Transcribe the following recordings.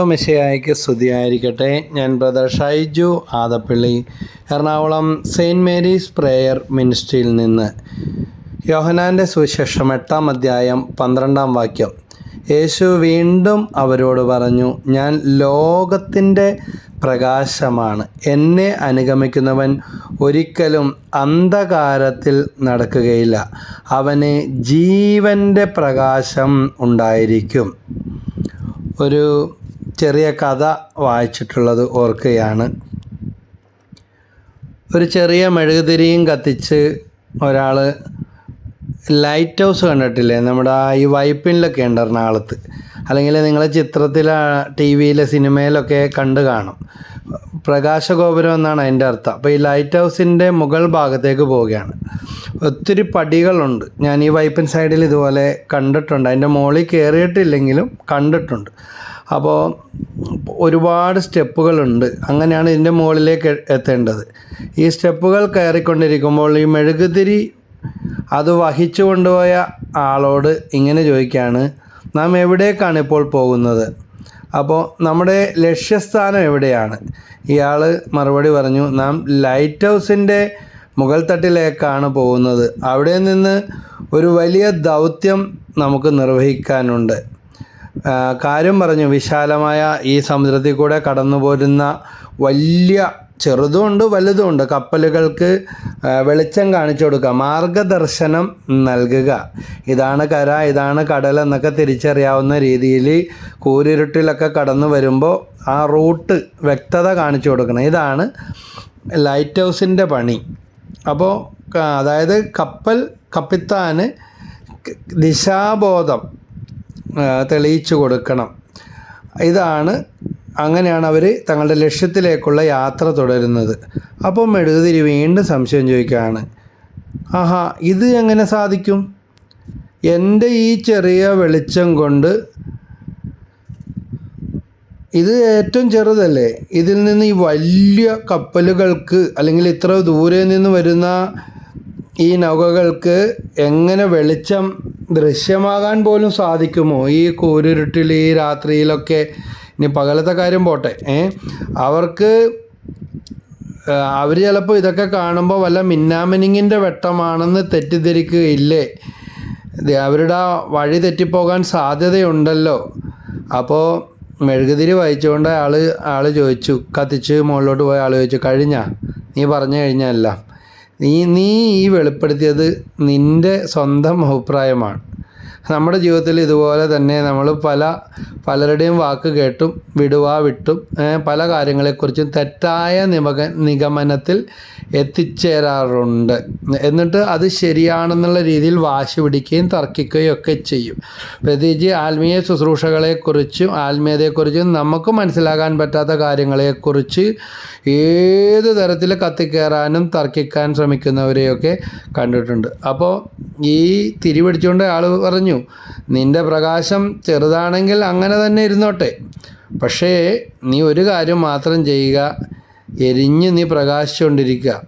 മിശയായിക്ക് സ്തുതിയായിരിക്കട്ടെ. ഞാൻ brother Shaiju Adappally Ernakulam saint Mary's prayer മിനിസ്ട്രിയിൽ നിന്ന്. യോഹനാന്റെ സുവിശേഷം എട്ടാം അധ്യായം പന്ത്രണ്ടാം വാക്യം. യേശു വീണ്ടും അവരോട് പറഞ്ഞു ഞാൻ ലോകത്തിന്റെ പ്രകാശമാണ്. എന്നെ അനുഗമിക്കുന്നവൻ ഒരിക്കലും അന്ധകാരത്തിൽ നടക്കുകയില്ല. അവന് ജീവന്റെ പ്രകാശം ഉണ്ടായിരിക്കും. ഒരു ചെറിയ കഥ വായിച്ചിട്ടുള്ളത് ഓർക്കുകയാണ്. ഒരു ചെറിയ മെഴുകുതിരിയും കത്തിച്ച് ഒരാൾ ലൈറ്റ് ഹൗസ് കണ്ടിട്ടില്ലേ? നമ്മുടെ ഈ വൈപ്പിനിലൊക്കെ ഉണ്ട് എറണാകുളത്ത് അല്ലെങ്കിൽ നിങ്ങൾ ചിത്രത്തിൽ ടി വിയിലെ സിനിമയിലൊക്കെ കണ്ട് കാണും. പ്രകാശഗോപുരം എന്നാണ് അതിന്റെ അർത്ഥം. അപ്പോൾ ഈ ലൈറ്റ് ഹൗസിന്റെ മുകൾ ഭാഗത്തേക്ക് പോവുകയാണ്. ഒത്തിരി പടികളുണ്ട്. ഞാൻ ഈ വൈപ്പൻ സൈഡിൽ ഇതുപോലെ കണ്ടിട്ടുണ്ട്. അതിന്റെ മുകളിൽ കയറിയിട്ടില്ലെങ്കിലും കണ്ടിട്ടുണ്ട്. അപ്പോൾ ഒരുപാട് സ്റ്റെപ്പുകളുണ്ട്. അങ്ങനെയാണ് ഇതിന്റെ മുകളിലേക്ക് എത്തേണ്ടത്. ഈ സ്റ്റെപ്പുകൾ കയറിക്കൊണ്ടിരിക്കുമ്പോൾ ഈ മെഴുകുതിരി അത് വഹിച്ചു കൊണ്ടുപോയ ആളോട് ഇങ്ങനെ ചോദിക്കുകയാണ് നാം എവിടേക്കാണ് ഇപ്പോൾ പോകുന്നത്? അപ്പോൾ നമ്മുടെ ലക്ഷ്യസ്ഥാനം എവിടെയാണ്? ഇയാൾ മറുപടി പറഞ്ഞു നാം ലൈറ്റ് ഹൗസിന്റെ മുകൾ തട്ടിലേക്കാണ് പോകുന്നത്. അവിടെ നിന്ന് ഒരു വലിയ ദൗത്യം നമുക്ക് നിർവഹിക്കാനുണ്ട്. കാര്യം പറഞ്ഞു വിശാലമായ ഈ സമുദ്രത്തിൽ കൂടെ കടന്നു പോരുന്ന വലിയ ചെറുതുമുണ്ട് വലുതുമുണ്ട്. കപ്പലുകൾക്ക് വെളിച്ചം കാണിച്ചു കൊടുക്കുക. മാർഗദർശനം നൽകുക. ഇതാണ് കര ഇതാണ് കടൽ എന്നൊക്കെ തിരിച്ചറിയാവുന്ന രീതിയിൽ കൂരിരുട്ടിലൊക്കെ കടന്നു വരുമ്പോൾ ആ റൂട്ട് വ്യക്തത കാണിച്ചു കൊടുക്കണം. ഇതാണ് ലൈറ്റ് ഹൗസിന്റെ പണി. അപ്പോൾ അതായത് കപ്പൽ കപ്പിത്താന് ദിശാബോധം തെളിയിച്ചു കൊടുക്കണം. ഇതാണ് അങ്ങനെയാണ് അവർ തങ്ങളുടെ ലക്ഷ്യത്തിലേക്കുള്ള യാത്ര തുടരുന്നത്. അപ്പം മെഴുകുതിരി വീണ്ടും സംശയം ചോദിക്കുകയാണ് ആഹാ ഇത് എങ്ങനെ സാധിക്കും? എന്റെ ഈ ചെറിയ വെളിച്ചം കൊണ്ട് ഇത് ഏറ്റവും ചെറുതല്ലേ? ഇതിൽ നിന്ന് ഈ വലിയ കപ്പലുകൾക്ക് അല്ലെങ്കിൽ ഇത്ര ദൂരെ നിന്ന് വരുന്ന ഈ നൗകകൾക്ക് എങ്ങനെ വെളിച്ചം ദൃശ്യമാകാൻ പോലും സാധിക്കുമോ? ഈ കൂരിരുട്ടിൽ ഈ രാത്രിയിലൊക്കെ ഇനി പകലത്തെ കാര്യം പോട്ടെ ഏ? അവർക്ക് അവർ ചിലപ്പോൾ ഇതൊക്കെ കാണുമ്പോൾ വല്ല മിന്നാമിനിങ്ങിന്റെ വെട്ടമാണെന്ന് തെറ്റിദ്ധരിക്കുകയില്ലേ? അവരുടെ ആ വഴി തെറ്റിപ്പോകാൻ സാധ്യതയുണ്ടല്ലോ. അപ്പോൾ മെഴുകുതിരി വായിച്ചുകൊണ്ട് ആൾ ആൾ ചോദിച്ചു കത്തിച്ച് മുകളിലോട്ട് പോയ ആൾ ചോദിച്ചു കഴിഞ്ഞാ? നീ പറഞ്ഞു കഴിഞ്ഞല്ല നീ നീ ഈ വെളിപ്പെടുത്തിയത് നിന്റെ സ്വന്തം അഭിപ്രായമാണ്. നമ്മുടെ ജീവിതത്തിൽ ഇതുപോലെ തന്നെ നമ്മൾ പല പലരുടെയും വാക്ക് കേട്ടും വിടുവാ വിട്ടും പല കാര്യങ്ങളെക്കുറിച്ചും തെറ്റായ നിമക നിഗമനത്തിൽ എത്തിച്ചേരാറുണ്ട്. എന്നിട്ട് അത് ശരിയാണെന്നുള്ള രീതിയിൽ വാശി പിടിക്കുകയും തർക്കിക്കുകയും ഒക്കെ ചെയ്യും. പ്രത്യേകിച്ച് ആത്മീയ ശുശ്രൂഷകളെക്കുറിച്ചും ആത്മീയതയെക്കുറിച്ചും നമുക്ക് മനസ്സിലാകാൻ പറ്റാത്ത കാര്യങ്ങളെക്കുറിച്ച് ഏത് തരത്തിൽ കത്തിക്കയറാനും തർക്കിക്കാൻ ശ്രമിക്കുന്നവരെയൊക്കെ കണ്ടിട്ടുണ്ട്. അപ്പോൾ ഈ തിരിപിടിച്ചുകൊണ്ട് ആൾ പറഞ്ഞു നിന്റെ പ്രകാശം ചെറുതാണെങ്കിൽ അങ്ങനെ തന്നെ ഇരുന്നോട്ടെ. പക്ഷേ നീ ഒരു കാര്യം മാത്രം ചെയ്യുക. എരിഞ്ഞ് നീ പ്രകാശിച്ചുകൊണ്ടിരിക്കുക.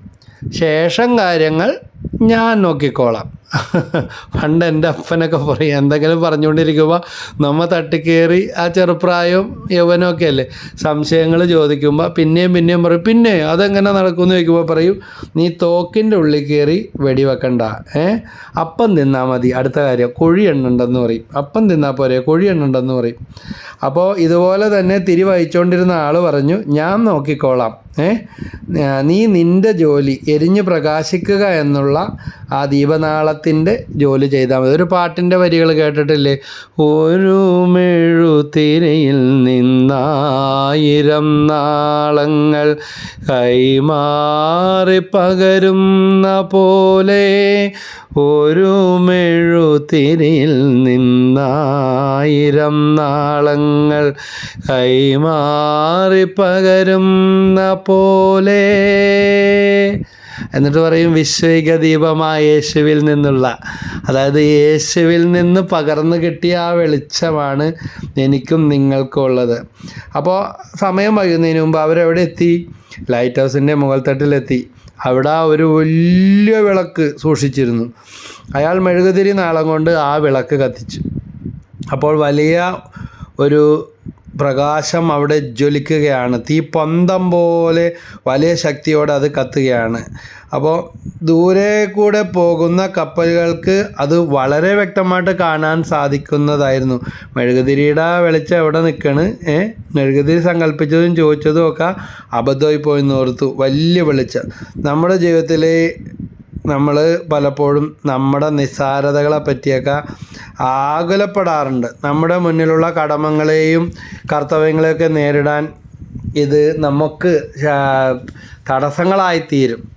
ശേഷം കാര്യങ്ങൾ ഞാൻ നോക്കിക്കോളാം. പണ്ട് എന്റെ അപ്പനൊക്കെ പറയും എന്തെങ്കിലും പറഞ്ഞുകൊണ്ടിരിക്കുമ്പോൾ നമ്മൾ തട്ടിക്കേറി ആ ചെറുപ്രായവും യൗവനമൊക്കെ അല്ലേ? സംശയങ്ങൾ ചോദിക്കുമ്പോൾ പിന്നെയും പിന്നെയും പറയും പിന്നെ അതെങ്ങനെ നടക്കുമെന്ന് ചോദിക്കുമ്പോൾ പറയും നീ തോക്കിന്റെ ഉള്ളിൽ കയറി വെടിവെക്കണ്ട ഏ? അപ്പം തിന്നാൽ മതി. അടുത്ത കാര്യം കുഴി എണ്ണുണ്ടെന്ന് പറയും അപ്പം തിന്നാൽ പോരെ കുഴി എണ്ണുണ്ടെന്ന് പറയും. അപ്പോൾ ഇതുപോലെ തന്നെ തിരി വഹിച്ചുകൊണ്ടിരുന്ന ആൾ പറഞ്ഞു ഞാൻ നോക്കിക്കോളാം. നീ നിന്റെ ജോലി എരിഞ്ഞു പ്രകാശിക്കുക എന്നുള്ള ആ ദീപനാളത്തിന്റെ ജോലി ചെയ്താൽ മതി. ഒരു പാട്ടിന്റെ വരികൾ കേട്ടിട്ടില്ലേ? ഒരു മെഴുതിരയിൽ നിന്നായിരം നാളങ്ങൾ കൈമാറി പകരുന്ന പോലെ ഒരു മെഴുതിരിയിൽ നിന്നായിരം നാളങ്ങൾ കൈമാറി പകരുന്ന പോലെ. എന്നിട്ട് പറയും വിശ്വൈക ദീപമായ യേശുവിൽ നിന്നുള്ള അതായത് യേശുവിൽ നിന്ന് പകർന്നു കിട്ടിയ ആ വെളിച്ചമാണ് എനിക്കും നിങ്ങൾക്കും ഉള്ളത്. അപ്പോൾ സമയം വൈകുന്നതിന് മുമ്പ് അവരെവിടെ എത്തി? ലൈറ്റ് ഹൗസിന്റെ മുകൾ തട്ടിലെത്തി അവിടെ ഒരു വലിയ വിളക്ക് സൂക്ഷിച്ചിരുന്നു. അയാൾ മെഴുകുതിരി നാളം കൊണ്ട് ആ വിളക്ക് കത്തിച്ചു. അപ്പോൾ വലിയ ഒരു പ്രകാശം അവിടെ ജ്വലിക്കുകയാണ്. തീ പന്തം പോലെ വലിയ ശക്തിയോടെ അത് കത്തുകയാണ്. അപ്പോൾ ദൂരെ കൂടെ പോകുന്ന കപ്പലുകൾക്ക് അത് വളരെ വ്യക്തമായിട്ട് കാണാൻ സാധിക്കുന്നതായിരുന്നു. മെഴുകുതിരിയുടെ വെളിച്ചം എവിടെ നിൽക്കണ്? ഏ? മെഴുകുതിരി സങ്കല്പിച്ചതും ചോദിച്ചതും ഒക്കെ അബദ്ധമായി പോയി ഓർത്തു. വലിയ വെളിച്ചം. നമ്മുടെ ജീവിതത്തിൽ നമ്മൾ പലപ്പോഴും നമ്മുടെ നിസ്സാരതകളെ പറ്റിയൊക്കെ ആകുലപ്പെടാറുണ്ട്. നമ്മുടെ മുന്നിലുള്ള കടമകളെയും കർത്തവ്യങ്ങളെയൊക്കെ നേരിടാൻ ഇത് നമുക്ക് തടസ്സങ്ങളായിത്തീരും.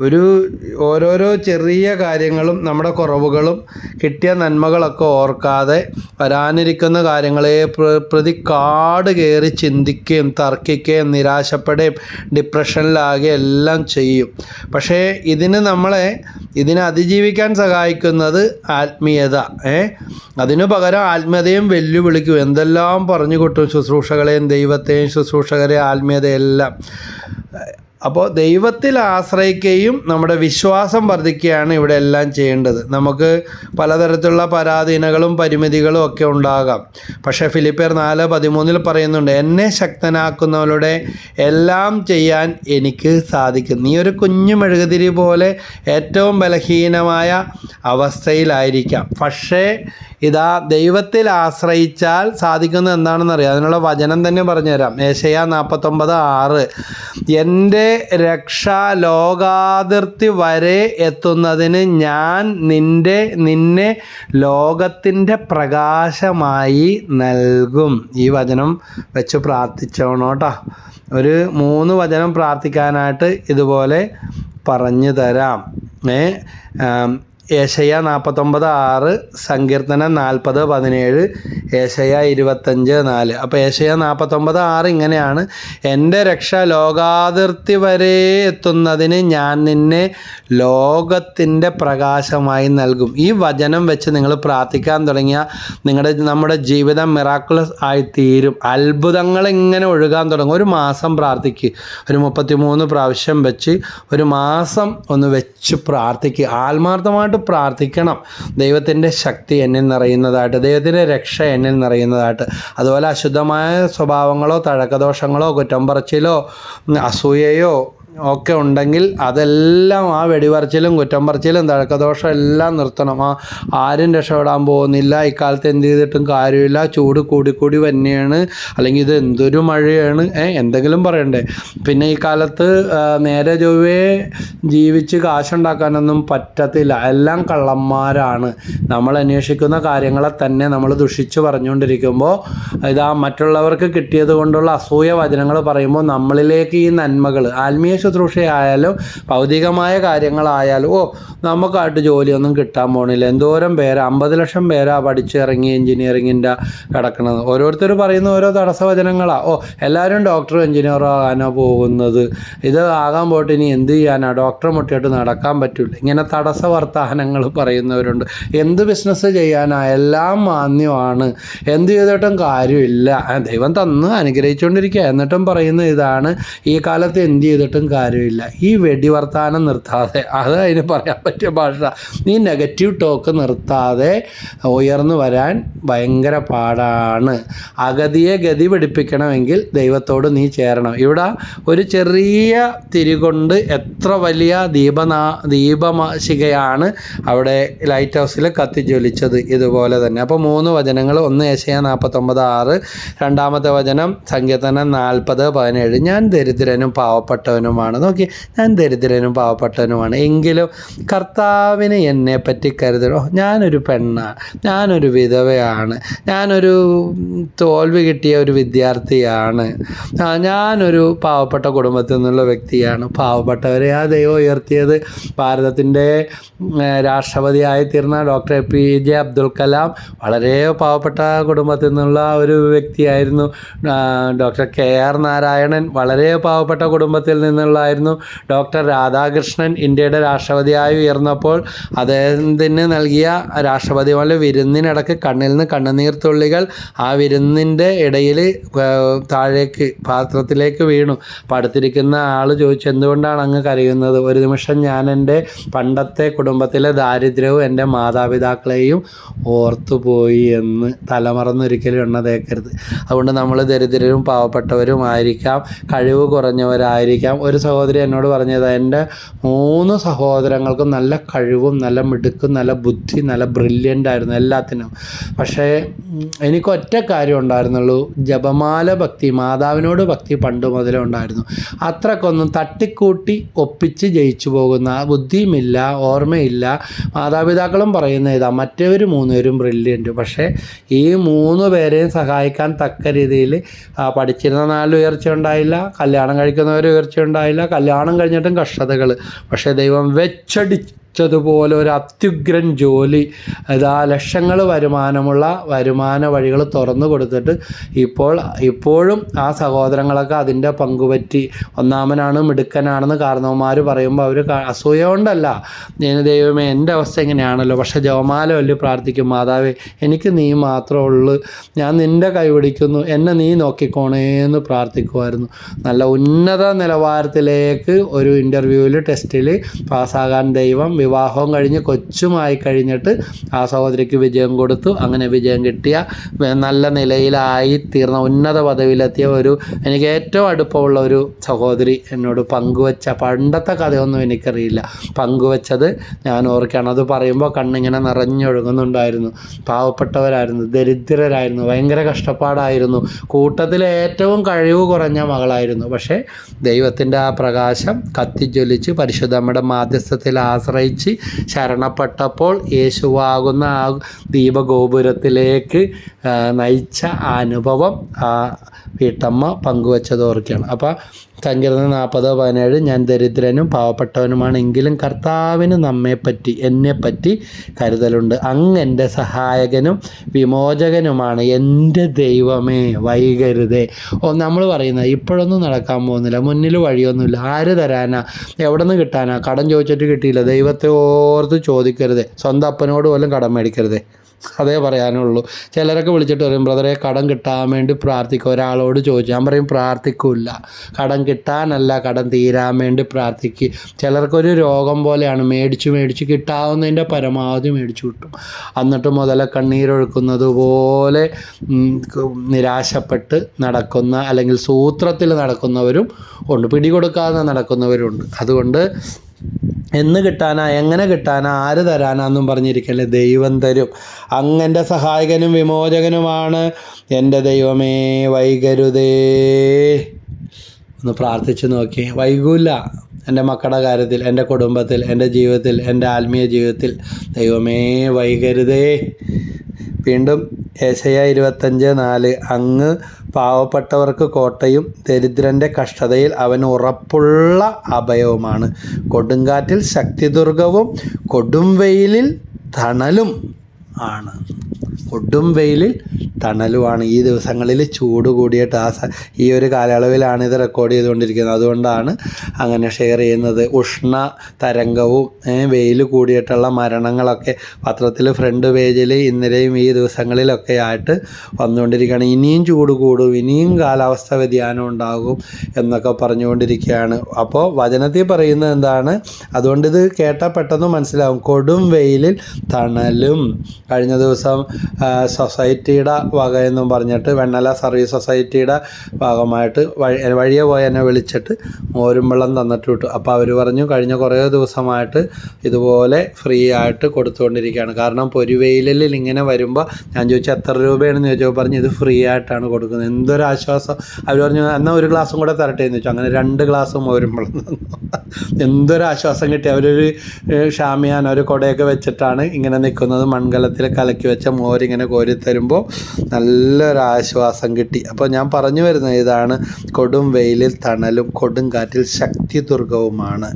ഒരു ഓരോരോ ചെറിയ കാര്യങ്ങളും നമ്മുടെ കുറവുകളും കിട്ടിയ നന്മകളൊക്കെ ഓർക്കാതെ വരാനിരിക്കുന്ന കാര്യങ്ങളെ പ്ര- പ്രതി കാട് കയറി ചിന്തിക്കുകയും തർക്കിക്കുകയും നിരാശപ്പെടുകയും ഡിപ്രഷനിലാകുകയും എല്ലാം ചെയ്യും. പക്ഷേ ഇതിന് നമ്മളെ ഇതിനെ അതിജീവിക്കാൻ സഹായിക്കുന്നത് ആത്മീയത. ഏ? അതിനു പകരം ആത്മീയതയും വെല്ലുവിളിക്കും. എന്തെല്ലാം പറഞ്ഞു കൊട്ടും ശുശ്രൂഷകളെയും ദൈവത്തെയും ശുശ്രൂഷകരെയും ആത്മീയതയെല്ലാം. അപ്പോൾ ദൈവത്തിൽ ആശ്രയിക്കുകയും നമ്മുടെ വിശ്വാസം വർദ്ധിക്കുകയാണ് ഇവിടെ എല്ലാം ചെയ്യേണ്ടത്. നമുക്ക് പലതരത്തിലുള്ള പരാധീനകളും പരിമിതികളും ഒക്കെ ഉണ്ടാകാം. പക്ഷേ ഫിലിപ്പിയർ നാല് പതിമൂന്നിൽ പറയുന്നുണ്ട് എന്നെ ശക്തനാക്കുന്നവരുടെ എല്ലാം ചെയ്യാൻ എനിക്ക് സാധിക്കും. നീ ഒരു കുഞ്ഞു മെഴുകുതിരി പോലെ ഏറ്റവും ബലഹീനമായ അവസ്ഥയിലായിരിക്കാം. പക്ഷേ ഇതാ ദൈവത്തിൽ ആശ്രയിച്ചാൽ സാധിക്കുന്നത് എന്താണെന്ന് അറിയാം അതിനുള്ള വചനം തന്നെ പറഞ്ഞുതരാം. ഏശയ നാൽപ്പത്തൊമ്പത് ആറ്. എന്റെ രക്ഷ ലോകാതിർത്തി വരെ എത്തുന്നതിന് ഞാൻ നിന്റെ നിന്നെ ലോകത്തിന്റെ പ്രകാശമായി നൽകും. ഈ വചനം വെച്ച് പ്രാർത്ഥിച്ചോണോട്ടോ ഒരു മൂന്ന് വചനം പ്രാർത്ഥിക്കാനായിട്ട് ഇതുപോലെ പറഞ്ഞു തരാം. ഏ ഏഷ്യ നാൽപ്പത്തൊമ്പത് ആറ് സങ്കീർത്തനം നാൽപ്പത് പതിനേഴ് ഏഷയ ഇരുപത്തഞ്ച് നാല്. അപ്പോൾ ഏഷയ നാൽപ്പത്തൊമ്പത് ആറ് ഇങ്ങനെയാണ്. എന്റെ രക്ഷ ലോകാതിർത്തി വരെ എത്തുന്നതിന് ഞാൻ നിന്നെ ലോകത്തിന്റെ പ്രകാശമായി നൽകും. ഈ വചനം വെച്ച് നിങ്ങൾ പ്രാർത്ഥിക്കാൻ തുടങ്ങിയാൽ നിങ്ങളുടെ നമ്മുടെ ജീവിതം മിറാക്കുലസ് ആയി തീരും അത്ഭുതങ്ങൾ ഇങ്ങനെ ഒഴുകാൻ തുടങ്ങും? ഒരു മാസം പ്രാർത്ഥിക്കുക ഒരു മുപ്പത്തിമൂന്ന് പ്രാവശ്യം വെച്ച് ഒരു മാസം ഒന്ന് വെച്ച് പ്രാർത്ഥിക്കുക ആത്മാർത്ഥമായിട്ട് പ്രാർത്ഥിക്കണം. ദൈവത്തിന്റെ ശക്തി എന്നിൽ നിറയുന്നതായിട്ട് ദൈവത്തിന്റെ രക്ഷ എന്നിൽ നിറയുന്നതായിട്ട്. അതുപോലെ അശുദ്ധമായ സ്വഭാവങ്ങളോ തഴക്കദോഷങ്ങളോ കുറ്റം പറച്ചിലോ അസൂയയോ ഒക്കെ ഉണ്ടെങ്കിൽ അതെല്ലാം ആ വെടിപറിച്ചിലും കുറ്റം പറച്ചിലും തഴക്കദോഷം എല്ലാം നിർത്തണം. ആ ആരും രക്ഷപ്പെടാൻ പോകുന്നില്ല. ഇക്കാലത്ത് എന്ത് ചെയ്തിട്ടും കാര്യമില്ല. ചൂട് കൂടിക്കൂടി തന്നെയാണ് അല്ലെങ്കിൽ ഇത് എന്തൊരു മഴയാണ്. എന്തെങ്കിലും പറയണ്ടേ. പിന്നെ ഈ കാലത്ത് നേരെ ചൊവ്വേ ജീവിച്ച് കാശുണ്ടാക്കാനൊന്നും പറ്റത്തില്ല. എല്ലാം കള്ളന്മാരാണ്. നമ്മൾ അന്വേഷിക്കുന്ന കാര്യങ്ങളെ തന്നെ നമ്മൾ ദുഷിച്ച് പറഞ്ഞുകൊണ്ടിരിക്കുമ്പോൾ ഇതാ മറ്റുള്ളവർക്ക് കിട്ടിയത് കൊണ്ടുള്ള അസൂയ വചനങ്ങൾ പറയുമ്പോൾ നമ്മളിലേക്ക് ഈ നന്മകൾ ആത്മീയ ശുശ്രൂഷയായാലും ഭൗതികമായ കാര്യങ്ങളായാലും ഓ നമുക്കായിട്ട് ജോലിയൊന്നും കിട്ടാൻ പോണില്ല. എന്തോരം പേരാ അമ്പത് ലക്ഷം പേരാ പഠിച്ചിറങ്ങി എഞ്ചിനീയറിങ്ങിന്റെ കിടക്കുന്നത് ഓരോരുത്തർ പറയുന്ന ഓരോ തടസ്സവചനങ്ങളാണ് ഓ എല്ലാവരും ഡോക്ടറും എഞ്ചിനീയറോ ആകാനോ പോകുന്നത്. ഇത് ആകാൻ പോയിട്ട് ഇനി എന്ത് ചെയ്യാനാ? ഡോക്ടറെ മുട്ടിയിട്ട് നടക്കാൻ പറ്റില്ല ഇങ്ങനെ തടസ്സ വർത്തമാനങ്ങൾ പറയുന്നവരുണ്ട്. എന്ത് ബിസിനസ് ചെയ്യാനാ? എല്ലാം മാന്യമാണ്. എന്ത് ചെയ്തിട്ടും കാര്യമില്ല. ദൈവം തന്ന് അനുഗ്രഹിച്ചുകൊണ്ടിരിക്കുക എന്നിട്ടും പറയുന്ന ഇതാണ് ഈ കാലത്ത് എന്ത് ചെയ്തിട്ടും കാര്യമില്ല. ഈ വെടിവർത്താനം നിർത്താതെ അത് അതിന് പറയാൻ പറ്റിയ ഭാഷ. ഈ നെഗറ്റീവ് ടോക്ക് നിർത്താതെ ഉയർന്നു വരാൻ ഭയങ്കര പാടാണ്. അഗതിയെ ഗതി പിടിപ്പിക്കണമെങ്കിൽ ദൈവത്തോട് നീ ചേരണം. ഇവിടെ ഒരു ചെറിയ തിരികൊണ്ട് എത്ര വലിയ ദീപനാ ദീപമാശികയാണ് അവിടെ ലൈറ്റ് ഹൗസിൽ കത്തിജ്വലിച്ചത് ഇതുപോലെ തന്നെ. അപ്പോൾ മൂന്ന് വചനങ്ങൾ ഒന്ന് ഏശയ നാൽപ്പത്തൊമ്പത് ആറ് രണ്ടാമത്തെ വചനം സങ്കീർത്തനം നാൽപ്പത് പതിനേഴ്. ഞാൻ ദരിദ്രനും പാവപ്പെട്ടവനുമാണ്. നോക്കി. ഞാൻ ദരിദ്രനും പാവപ്പെട്ടവനുമാണ്. എങ്കിലും കർത്താവിന് എന്നെ പറ്റി കരുതണോ ഞാനൊരു പെണ്ണാണ്. ഞാനൊരു വിധവയാണ്. ഞാനൊരു തോൽവി കിട്ടിയ ഒരു വിദ്യാർത്ഥിയാണ്. ഞാനൊരു പാവപ്പെട്ട കുടുംബത്തിൽ നിന്നുള്ള വ്യക്തിയാണ്. പാവപ്പെട്ടവരെ ആ ദൈവം ഉയർത്തിയത് ഭാരതത്തിന്റെ രാഷ്ട്രപതിയായി തീർന്ന doctor A P J Abdul Kalam. വളരെ പാവപ്പെട്ട കുടുംബത്തിൽ നിന്നുള്ള ഒരു വ്യക്തിയായിരുന്നു ഡോക്ടർ കെ ആർ നാരായണൻ. വളരെ പാവപ്പെട്ട കുടുംബത്തിൽ നിന്നുള്ള എന്നുള്ളതായിരുന്നു ഡോക്ടർ രാധാകൃഷ്ണൻ ഇന്ത്യയുടെ രാഷ്ട്രപതിയായി ഉയർന്നപ്പോൾ അദ്ദേഹത്തിന് നൽകിയ രാഷ്ട്രപതി പോലെ വിരുന്നിനിടക്ക് കണ്ണിൽ നിന്ന് കണ്ണുനീർ തുള്ളികൾ ആ വിരുന്നിന്റെ ഇടയിൽ താഴേക്ക് പാത്രത്തിലേക്ക് വീണു. അപ്പം അടുത്തിരിക്കുന്ന ആൾ ചോദിച്ചു എന്തുകൊണ്ടാണ് അങ്ങ് കരയുന്നത്? ഒരു നിമിഷം ഞാൻ എന്റെ പണ്ടത്തെ കുടുംബത്തിലെ ദാരിദ്ര്യവും എന്റെ മാതാപിതാക്കളെയും ഓർത്തുപോയി എന്ന് തലമറന്നൊരിക്കലും എണ്ണ തേക്കരുത് അതുകൊണ്ട് നമ്മൾ ദരിദ്രരും പാവപ്പെട്ടവരും ആയിരിക്കാം കഴിവ് കുറഞ്ഞവരായിരിക്കാം ഒരു സഹോദരി എന്നോട് പറഞ്ഞത് എന്റെ മൂന്ന് സഹോദരങ്ങൾക്കും നല്ല കഴിവും നല്ല മിടുക്കും നല്ല ബുദ്ധി നല്ല ബ്രില്യന്റ് ആയിരുന്നു എല്ലാത്തിനും. പക്ഷേ എനിക്ക് ഒറ്റ കാര്യം ഉണ്ടായിരുന്നുള്ളൂ. ജപമാല ഭക്തി മാതാവിനോട് ഭക്തി പണ്ട് മുതലേ ഉണ്ടായിരുന്നു. അത്രക്കൊന്നും തട്ടിക്കൂട്ടി ഒപ്പിച്ച് ജയിച്ചു പോകുന്ന ബുദ്ധിയുമില്ല ഓർമ്മയില്ല. മാതാപിതാക്കളും പറയുന്ന ഇതാ മറ്റവർ മൂന്നുപേരും ബ്രില്യന്റ് പക്ഷേ ഈ മൂന്ന് പേരെയും സഹായിക്കാൻ തക്ക രീതിയിൽ പഠിച്ചിരുന്ന നാല് ഉയർച്ച ഉണ്ടായില്ല കല്യാണം കഴിക്കുന്നവർ ഉയർച്ച ഉണ്ടായില്ല. കല്യാണം കഴിഞ്ഞിട്ടും കഷ്ടതകൾ പക്ഷേ ദൈവം വെച്ചടിച്ചതുപോലെ ഒരു അത്യുഗ്രൻ ജോലി. അതാ ലക്ഷങ്ങൾ വരുമാനമുള്ള വരുമാന വഴികൾ തുറന്നു കൊടുത്തിട്ട് ഇപ്പോൾ ഇപ്പോഴും ആ സഹോദരങ്ങളൊക്കെ അതിന്റെ പങ്കുപറ്റി ഒന്നാമനാണ് മിടുക്കനാണെന്ന് കാരണവന്മാർ പറയുമ്പോൾ അവർ അസൂയ കൊണ്ടല്ല. ഞാൻ ദൈവമേ എന്റെ അവസ്ഥ എങ്ങനെയാണല്ലോ പക്ഷേ ജവമാല വല്ല പ്രാർത്ഥിക്കും മാതാവേ എനിക്ക് നീ മാത്രമേ ഉള്ളൂ. ഞാൻ നിന്റെ കൈ പിടിക്കുന്നു. എന്നെ നീ നോക്കിക്കോണേ എന്ന് പ്രാർത്ഥിക്കുമായിരുന്നു. നല്ല ഉന്നത നിലവാരത്തിലേക്ക് ഒരു ഇന്റർവ്യൂവിൽ ടെസ്റ്റിൽ പാസ്സാകാൻ ദൈവം വിവാഹവും കഴിഞ്ഞ് കൊച്ചുമായി കഴിഞ്ഞിട്ട് ആ സഹോദരിക്ക് വിജയം കൊടുത്തു. അങ്ങനെ വിജയം കിട്ടിയ നല്ല നിലയിലായി തീർന്ന ഉന്നത പദവിയിലെത്തിയ ഒരു എനിക്ക് ഏറ്റവും അടുപ്പമുള്ള ഒരു സഹോദരി എന്നോട് പങ്കുവച്ച പണ്ടത്തെ കഥയൊന്നും എനിക്കറിയില്ല. പങ്കുവച്ചത് ഞാൻ ഓർക്കുകയാണ്. അത് പറയുമ്പോൾ കണ്ണിങ്ങനെ നിറഞ്ഞൊഴുകുന്നുണ്ടായിരുന്നു. പാവപ്പെട്ടവരായിരുന്നു ദരിദ്രരായിരുന്നു ഭയങ്കര കഷ്ടപ്പാടായിരുന്നു. കൂട്ടത്തിലെ ഏറ്റവും കഴിവ് കുറഞ്ഞ മകളായിരുന്നു. പക്ഷേ ദൈവത്തിന്റെ ആ പ്രകാശം കത്തിജ്വലിച്ച് പരിശുദ്ധമ്മയുടെ മാധ്യസ്ഥത്തിൽ ആശ്രയിച്ച് ശരണപ്പെട്ടപ്പോൾ യേശുവാകുന്ന ആ ദീപഗോപുരത്തിലേക്ക് നയിച്ച അനുഭവം വീട്ടമ്മ പങ്കുവച്ചത് ഓർക്കുകയാണ് അപ്പോൾ സങ്കീർത്തനം നാൽപ്പതോ പതിനേഴ്. ഞാൻ ദരിദ്രനും പാവപ്പെട്ടവനുമാണ് എങ്കിലും കർത്താവിന് നമ്മെപ്പറ്റി എന്നെപ്പറ്റി കരുതലുണ്ട്. അങ്ങ് എന്റെ സഹായകനും വിമോചകനുമാണ് എന്റെ ദൈവമേ വൈകരുതേ. ഓ നമ്മൾ പറയുന്നത് ഇപ്പോഴൊന്നും നടക്കാൻ പോകുന്നില്ല. മുന്നിൽ വഴിയൊന്നുമില്ല. ആര് തരാനാ? എവിടെ നിന്ന് കിട്ടാനാ? കടം ചോദിച്ചിട്ട് കിട്ടിയില്ല. ദൈവത്തെ ഓർത്ത് ചോദിക്കരുത്. സ്വന്തം അപ്പനോട് പോലും കടം മേടിക്കരുതേ. അതേ പറയാനുള്ളൂ. ചിലരൊക്കെ വിളിച്ചിട്ട് പറയും ബ്രദറെ കടം കിട്ടാൻ വേണ്ടി പ്രാർത്ഥിക്കും ഒരാളോട് ചോദിച്ചു. ഞാൻ പറയും പ്രാർത്ഥിക്കില്ല. കടം കിട്ടാനല്ല കടം തീരാൻ വേണ്ടി പ്രാർത്ഥിക്കുക ചിലർക്കൊരു രോഗം പോലെയാണ്. മേടിച്ച് മേടിച്ച് കിട്ടാവുന്നതിന്റെ പരമാവധി മേടിച്ചു കിട്ടും. എന്നിട്ട് മുതല കണ്ണീരൊഴുക്കുന്നത് പോലെ നിരാശപ്പെട്ട് നടക്കുന്ന അല്ലെങ്കിൽ സൂത്രത്തിൽ നടക്കുന്നവരും ഉണ്ട്. പിടികൊടുക്കാതെ നടക്കുന്നവരുണ്ട് അതുകൊണ്ട് എന്ന് കിട്ടാനാ എങ്ങനെ കിട്ടാനാ ആര് തരാനാന്നും പറഞ്ഞിരിക്കല്ലേ ദൈവം തരും. അങ്ങന്റെ സഹായകനും വിമോചകനുമാണ് എന്റെ ദൈവമേ വൈകരുതേ. ഒന്ന് പ്രാർത്ഥിച്ചു നോക്കി. വൈകൂല എന്റെ മക്കളുടെ കാര്യത്തിൽ എന്റെ കുടുംബത്തിൽ എന്റെ ജീവിതത്തിൽ എന്റെ ആത്മീയ ജീവിതത്തിൽ ദൈവമേ വൈകരുതേ. വീണ്ടും ഏശയ ഇരുപത്തഞ്ച് നാല്. അങ്ങ് പാവപ്പെട്ടവർക്ക് കോട്ടയും ദരിദ്രന്റെ കഷ്ടതയിൽ അവൻ ഉറപ്പുള്ള അഭയവുമാണ്. കൊടുങ്കാറ്റിൽ ശക്തിദുർഗവും കൊടും വെയിലിൽ തണലും ആണ്. കൊടും വെയിലിൽ തണലുമാണ് ഈ ദിവസങ്ങളിൽ ചൂട് കൂടിയിട്ട് ആ ഈ ഒരു കാലയളവിലാണ് ഇത് റെക്കോർഡ് ചെയ്തുകൊണ്ടിരിക്കുന്നത്. അതുകൊണ്ടാണ് അങ്ങനെ ഷെയർ ചെയ്യുന്നത്. ഉഷ്ണ തരംഗവും വെയിൽ കൂടിയിട്ടുള്ള മരണങ്ങളൊക്കെ പത്രത്തിൽ ഫ്രണ്ട് പേജിൽ ഇന്നലെയും ഈ ദിവസങ്ങളിലൊക്കെ ആയിട്ട് വന്നുകൊണ്ടിരിക്കുകയാണ്. ഇനിയും ചൂട് കൂടും ഇനിയും കാലാവസ്ഥ വ്യതിയാനം ഉണ്ടാകും എന്നൊക്കെ പറഞ്ഞുകൊണ്ടിരിക്കുകയാണ്. അപ്പോൾ വചനത്തിൽ പറയുന്നത് എന്താണ്? അതുകൊണ്ട് ഇത് കേട്ടാൽ പെട്ടെന്ന് മനസ്സിലാവും. കൊടും വെയിലിൽ തണലും. കഴിഞ്ഞ ദിവസം സൊസൈറ്റിയുടെ വക എന്നും പറഞ്ഞിട്ട് വെണ്ണല സർവീസ് സൊസൈറ്റിയുടെ ഭാഗമായിട്ട് വഴി വഴിയെ പോയി എന്നെ വിളിച്ചിട്ട് മോരും വെള്ളം തന്നിട്ട് വിട്ടു. അപ്പോൾ അവർ പറഞ്ഞു കഴിഞ്ഞ കുറേ ദിവസമായിട്ട് ഇതുപോലെ ഫ്രീ ആയിട്ട് കൊടുത്തുകൊണ്ടിരിക്കുകയാണ്. കാരണം പൊരുവെയിലിൽ ഇങ്ങനെ വരുമ്പോൾ ഞാൻ ചോദിച്ചു എത്ര രൂപയാണെന്ന്? ചോദിച്ചപ്പോൾ പറഞ്ഞു ഇത് ഫ്രീ ആയിട്ടാണ് കൊടുക്കുന്നത്. എന്തൊരു ആശ്വാസം. അവർ പറഞ്ഞു എന്നാൽ ഒരു ഗ്ലാസും കൂടെ തരട്ടെ? എന്ന് ചോദിച്ചു. അങ്ങനെ രണ്ട് ഗ്ലാസ് മോരും വെള്ളം തന്നു. എന്തൊരു ആശ്വാസം കിട്ടി. അവരൊരു ഷാമിയാൻ ഒരു കൊടയൊക്കെ വെച്ചിട്ടാണ് ഇങ്ങനെ നിൽക്കുന്നത്. മൺകലത്തിൽ കലക്കി വെച്ച മോര് ഇങ്ങനെ കോരിത്തരുമ്പോൾ നല്ലൊരു ആശ്വാസം കിട്ടി. അപ്പോൾ ഞാൻ പറഞ്ഞു വരുന്നത് ഇതാണ്. കൊടും വെയിലിൽ തണലും കൊടും കാറ്റിൽ ശക്തി ദുർഗവുമാണ്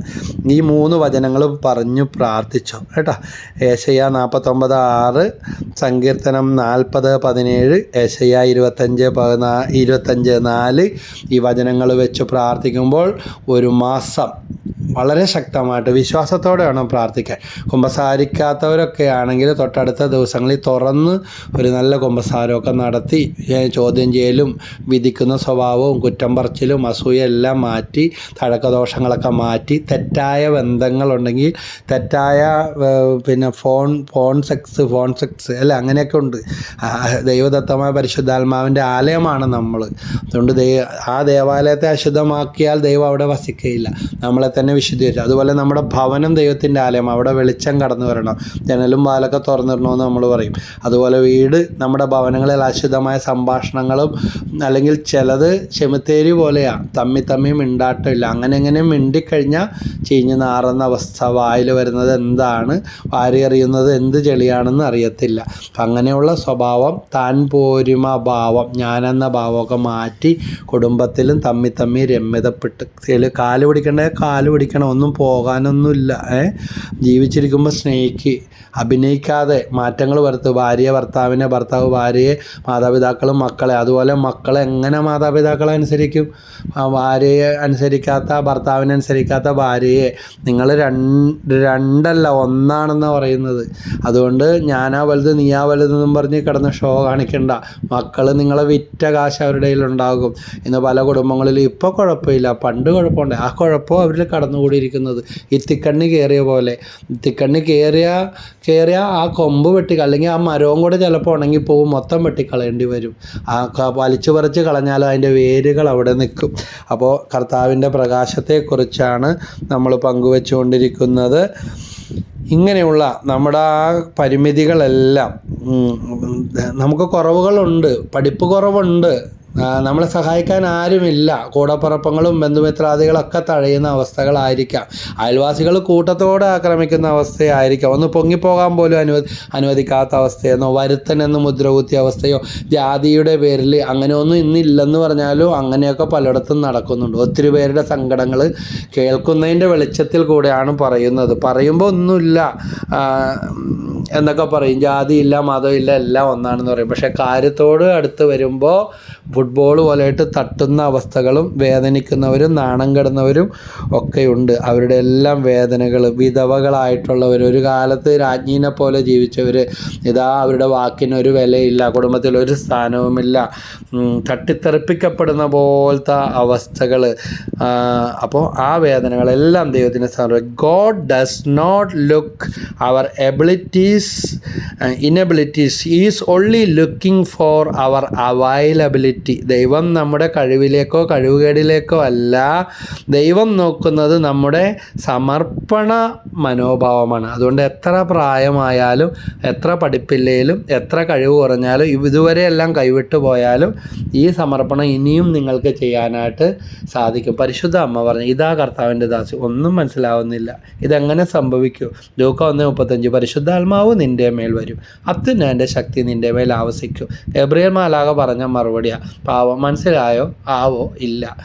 ഈ മൂന്ന് വചനങ്ങൾ പറഞ്ഞു പ്രാർത്ഥിച്ചു. കേട്ടോ? ഏശയ്യ നാൽപ്പത്തൊമ്പത് ആറ് സങ്കീർത്തനം നാൽപ്പത് പതിനേഴ് ഏശയ്യ ഇരുപത്തഞ്ച് പതിനാ ഇരുപത്തഞ്ച് നാല് ഈ വചനങ്ങൾ വെച്ച് പ്രാർത്ഥിക്കുമ്പോൾ ഒരു മാസം വളരെ ശക്തമായിട്ട് വിശ്വാസത്തോടെ വേണം പ്രാർത്ഥിക്കാൻ. കുമ്പസാരിക്കാത്തവരൊക്കെ ആണെങ്കിൽ തൊട്ടടുത്ത ദിവസങ്ങളിൽ തുറന്ന് ഒരു നല്ല കുമ്പസാരമൊക്കെ നടത്തി ചോദ്യം ചെയ്യലും വിധിക്കുന്ന സ്വഭാവവും കുറ്റം പറച്ചിലും അസൂയ എല്ലാം മാറ്റി തഴക്കദോഷങ്ങളൊക്കെ മാറ്റി തെറ്റായ ബന്ധങ്ങളുണ്ടെങ്കിൽ തെറ്റായ പിന്നെ phone phone sex phone sex അല്ല അങ്ങനെയൊക്കെ ഉണ്ട്. ദൈവദത്തമായ പരിശുദ്ധാത്മാവിന്റെ ആലയമാണ് നമ്മൾ. അതുകൊണ്ട് ദൈവ ആ ദേവാലയത്തെ അശുദ്ധമാക്കിയാൽ ദൈവം അവിടെ വസിക്കുകയില്ല നമ്മളെ തന്നെ വിശുദ്ധീകരിച്ചു. അതുപോലെ നമ്മുടെ ഭവനം ദൈവത്തിന്റെ ആലയം അവിടെ വെളിച്ചം കടന്നു വരണം. ജനലും പാലൊക്കെ തുറന്നിടണമെന്ന് നമ്മൾ പറയും. അതുപോലെ വീട് നമ്മുടെ ഭവനങ്ങളിൽ അശുദ്ധമായ സംഭാഷണങ്ങളും അല്ലെങ്കിൽ ചിലത് ചെമിത്തേരി പോലെയാണ് തമ്മി തമ്മി മിണ്ടാട്ടില്ല അങ്ങനെ അങ്ങനെ മിണ്ടിക്കഴിഞ്ഞാൽ ചീഞ്ഞ് നാറുന്ന അവസ്ഥ വായിൽ വരുന്നത് എന്താണ് വാരി അറിയുന്നത് എന്ത് ചെളിയാണെന്ന് അറിയത്തില്ല. അങ്ങനെയുള്ള സ്വഭാവം താൻ പോരുമ ഭാവം ഞാനെന്ന ഭാവമൊക്കെ മാറ്റി കുടുംബത്തിലും തമ്മി തമ്മി രമ്യതപ്പെട്ട്. കാൽ പിടിക്കേണ്ട? കാൽ പിടിക്കണം. ഒന്നും പോകാനൊന്നുമില്ല. ഏ? ജീവിച്ചിരിക്കുമ്പോൾ സ്നേഹിക്ക് അഭിനയിക്കാതെ മാറ്റങ്ങൾ വരുത്തു ഭാര്യയെ ഭർത്താവിനെ ഭർത്താവ് ഭാര്യയെ മാതാപിതാക്കളും മക്കളെ. അതുപോലെ മക്കളെ എങ്ങനെ മാതാപിതാക്കളെ അനുസരിക്കും? ഭാര്യയെ അനുസരിക്കാത്ത ഭർത്താവിനെ അനുസരിക്കാത്ത ഭാര്യയെ. നിങ്ങൾ രണ്ട് രണ്ടല്ല ഒന്നാണെന്ന് പറയുന്നത്. അതുകൊണ്ട് ഞാനാ വലുത് നീയാ വലുതെന്നും പറഞ്ഞ് കിടന്ന് ഷോ കാണിക്കണ്ട. മക്കൾ നിങ്ങളെ വിറ്റ കാശ് അവരുടെ ഉണ്ടാകും ഇന്ന് പല കുടുംബങ്ങളിലും ഇപ്പോൾ കുഴപ്പമില്ല. പണ്ട് കുഴപ്പമുണ്ട്. ആ കുഴപ്പം അവരിൽ കടന്നുകൂടിയിരിക്കുന്നത്. ഇത്തിക്കണ്ണി കയറിയ പോലെ. ഇത്തിക്കണ്ണി കയറിയ കയറിയ ആ കൊമ്പ് വെട്ടി അല്ലെങ്കിൽ ആ മരവും കൂടെ ചിലപ്പോൾ ഉണങ്ങിപ്പോവും മൊത്തം വെട്ടിക്കളയേണ്ടി വരും. ആ വലിച്ചു പറിച്ച് കളഞ്ഞാലും അതിന്റെ വേരുകൾ അവിടെ നിൽക്കും. അപ്പോൾ കർത്താവിന്റെ പ്രകാശത്തെക്കുറിച്ചാണ് നമ്മൾ പങ്കുവെച്ചുകൊണ്ടിരിക്കുന്നത്. ഇങ്ങനെയുള്ള നമ്മുടെ ആ പരിമിതികളെല്ലാം നമുക്ക് കുറവുകളുണ്ട് പഠിപ്പ് കുറവുണ്ട്. നമ്മളെ സഹായിക്കാൻ ആരുമില്ല. കൂടപ്പുറപ്പങ്ങളും ബന്ധുമിത്രാദികളൊക്കെ തഴയുന്ന അവസ്ഥകളായിരിക്കാം. അയൽവാസികൾ കൂട്ടത്തോടെ ആക്രമിക്കുന്ന അവസ്ഥയായിരിക്കാം. ഒന്ന് പൊങ്ങിപ്പോകാൻ പോലും അനുവദി അനുവദിക്കാത്ത അവസ്ഥയെന്നോ വരുത്തൻ എന്ന് മുദ്രകുത്തിയ അവസ്ഥയോ ജാതിയുടെ പേരിൽ അങ്ങനെയൊന്നും ഇന്നില്ലെന്ന് പറഞ്ഞാലും അങ്ങനെയൊക്കെ പലയിടത്തും നടക്കുന്നുണ്ട്. ഒത്തിരി പേരുടെ സങ്കടങ്ങൾ കേൾക്കുന്നതിന്റെ വെളിച്ചത്തിൽ കൂടെയാണ് പറയുന്നത്. പറയുമ്പോൾ ഒന്നുമില്ല. എന്നൊക്കെ പറയും. ജാതിയില്ല മതമില്ല എല്ലാം ഒന്നാണെന്ന് പറയും. പക്ഷേ കാര്യത്തോട് അടുത്ത് വരുമ്പോൾ ഫുട്ബോൾ പോലെയായിട്ട് തട്ടുന്ന അവസ്ഥകളും വേദനിക്കുന്നവരും നാണം കെടുന്നവരും ഒക്കെയുണ്ട്. അവരുടെ എല്ലാം വേദനകൾ വിധവകളായിട്ടുള്ളവർ ഒരു കാലത്ത് രാജ്ഞീനെ പോലെ ജീവിച്ചവർ ഇതാ അവരുടെ വാക്കിന് ഒരു വിലയില്ല കുടുംബത്തിൽ ഒരു സ്ഥാനവുമില്ല തട്ടിത്തെറിപ്പിക്കപ്പെടുന്ന പോലത്തെ അവസ്ഥകൾ അപ്പോൾ ആ വേദനകളെല്ലാം ദൈവത്തിന് സമർപ്പിക്കും God does not look our abilities inabilities is only looking for our availability ദൈവം നമ്മുടെ കഴിവിലേക്കോ കഴിവുകേടിലേക്കോ അല്ല. ദൈവം നോക്കുന്നത് നമ്മുടെ സമർപ്പണ മനോഭാവമാണ്. അതുകൊണ്ട് എത്ര പ്രായമായാലും എത്ര പഠിപ്പില്ലേലും എത്ര കഴിവ് കുറഞ്ഞാലും ഇതുവരെ എല്ലാം കൈവിട്ടു പോയാലും ഈ സമർപ്പണം ഇനിയും നിങ്ങൾക്ക് ചെയ്യാനായിട്ട് സാധിക്കും. പരിശുദ്ധ അമ്മ പറഞ്ഞു ഇതാ കർത്താവിന്റെ ദാസി ഒന്നും മനസ്സിലാവുന്നില്ല. ഇതെങ്ങനെ സംഭവിക്കൂ? ലൂക്ക ഒന്ന് മുപ്പത്തഞ്ച് പരിശുദ്ധാത്മാവ് നിന്റെ മേൽ വരും. അത്യുന്നതിന്റെ ശക്തി നിന്റെ മേൽ ആവസിക്കും. എബ്രിയൽ മാലാക പറഞ്ഞ മറുപടിയാ പാവം. മനസ്സിലായോ? ആവോ? ഇല്ല.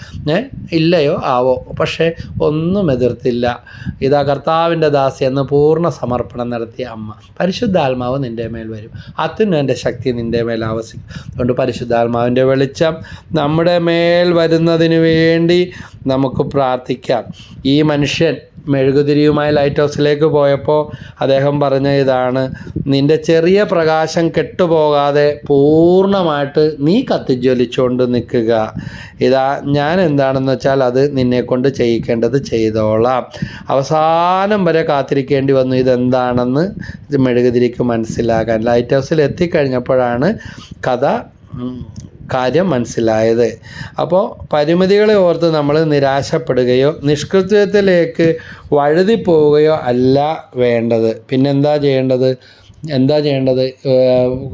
ഇല്ലയോ? ആവോ? പക്ഷേ ഒന്നും എതിർത്തില്ല. ഇതാ കർത്താവിന്റെ ദാസി എന്ന് പൂർണ സമർപ്പണം നടത്തിയ അമ്മ. പരിശുദ്ധാത്മാവ് നിന്റെ മേൽ വരും. അത്യുന്നതിന്റെ ശക്തി നിന്റെ മേൽ ആവസിക്കും. അതുകൊണ്ട് പരിശുദ്ധാത്മാവിന്റെ വെളിച്ചം നമ്മുടെ മേൽ വരുന്നതിന് വേണ്ടി നമുക്ക് പ്രാർത്ഥിക്കാം. ഈ മനുഷ്യൻ മെഴുകുതിരിയുമായി ലൈറ്റ് ഹൗസിലേക്ക് പോയപ്പോൾ അദ്ദേഹം പറഞ്ഞ ഇതാണ് നിന്റെ ചെറിയ പ്രകാശം കെട്ടുപോകാതെ പൂർണമായിട്ട് നീ കത്തിജ്വലിച്ചുകൊണ്ട് നിൽക്കുക. ഇതാ ഞാൻ എന്താണെന്ന് വെച്ചാൽ അത് നിന്നെ കൊണ്ട് ചെയ്യിക്കേണ്ടത് ചെയ്തോളാം. അവസാനം വരെ കാത്തിരിക്കേണ്ടി വന്നു. ഇതെന്താണെന്ന് ഇത് മെഴുകുതിരിക്ക് മനസ്സിലാക്കാൻ. ലൈറ്റ് ഹൗസിൽ എത്തിക്കഴിഞ്ഞപ്പോഴാണ് കഥ കാര്യം മനസ്സിലായത്. അപ്പോൾ പരിമിതികളെ ഓർത്ത് നമ്മൾ നിരാശപ്പെടുകയോ നിഷ്കൃത്യത്തിലേക്ക് വഴുതി പോവുകയോ അല്ല വേണ്ടത്. പിന്നെന്താ ചെയ്യേണ്ടത്? എന്താ ചെയ്യേണ്ടത്?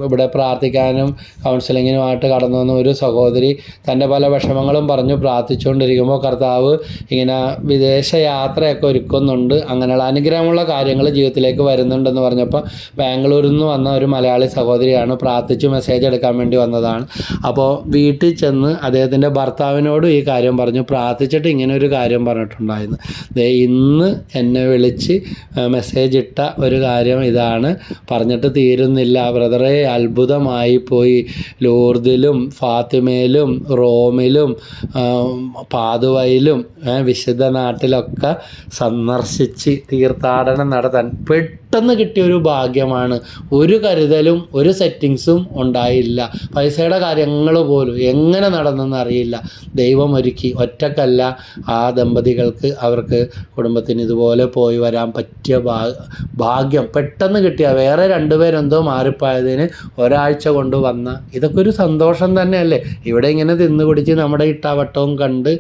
ഇവിടെ പ്രാർത്ഥിക്കാനും കൗൺസിലിങ്ങിനുമായിട്ട് കടന്നു വന്ന ഒരു സഹോദരി തന്റെ പല വിഷമങ്ങളും പറഞ്ഞു പ്രാർത്ഥിച്ചുകൊണ്ടിരിക്കുമ്പോൾ കർത്താവ് ഇങ്ങനെ വിദേശ യാത്രയൊക്കെ ഒരുക്കുന്നുണ്ട്. അങ്ങനെയുള്ള അനുഗ്രഹമുള്ള കാര്യങ്ങൾ ജീവിതത്തിലേക്ക് വരുന്നുണ്ടെന്ന് പറഞ്ഞപ്പോൾ ബാംഗ്ലൂരിൽ നിന്ന് വന്ന ഒരു മലയാളി സഹോദരിയാണ് പ്രാർത്ഥിച്ച് മെസ്സേജ് എടുക്കാൻ വേണ്ടി വന്നതാണ്. അപ്പോൾ വീട്ടിൽ ചെന്ന് അദ്ദേഹത്തിന്റെ ഭർത്താവിനോടും ഈ കാര്യം പറഞ്ഞു. പ്രാർത്ഥിച്ചിട്ട് ഇങ്ങനെ ഒരു കാര്യം പറഞ്ഞിട്ടുണ്ടായിരുന്നു. ഇന്ന് എന്നെ വിളിച്ച് മെസ്സേജ് ഇട്ട ഒരു കാര്യം ഇതാണ്. പറഞ്ഞിട്ട് തീരുന്നില്ല. ബ്രദറെ അത്ഭുതമായി പോയി. ലൂർദിലും ഫാത്തിമയിലും റോമിലും പാതുവയിലും വിശുദ്ധ നാട്ടിലൊക്കെ സന്ദർശിച്ച് തീർത്ഥാടനം നടത്താൻ പെട്ടെന്ന് കിട്ടിയ ഒരു ഭാഗ്യമാണ്. ഒരു കരുതലും ഒരു സെറ്റിങ്സും ഉണ്ടായില്ല. പൈസയുടെ കാര്യങ്ങൾ പോലും എങ്ങനെ നടന്നെന്ന് അറിയില്ല. ദൈവം ഒരുക്കി. ഒറ്റക്കല്ല ആ ദമ്പതികൾക്ക് അവർക്ക് കുടുംബത്തിന് ഇതുപോലെ പോയി വരാൻ പറ്റിയ ഭാഗ്യം പെട്ടെന്ന് കിട്ടിയ വേറെ രണ്ടുപേരെന്തോ മാറിപ്പോയതിന് ഒരാഴ്ച കൊണ്ട് വന്ന ഇതൊക്കെ ഒരു സന്തോഷം തന്നെയല്ലേ? ഇവിടെ ഇങ്ങനെ തിന്നു കുടിച്ച് നമ്മുടെ ഇട്ടാവട്ടവും കണ്ട്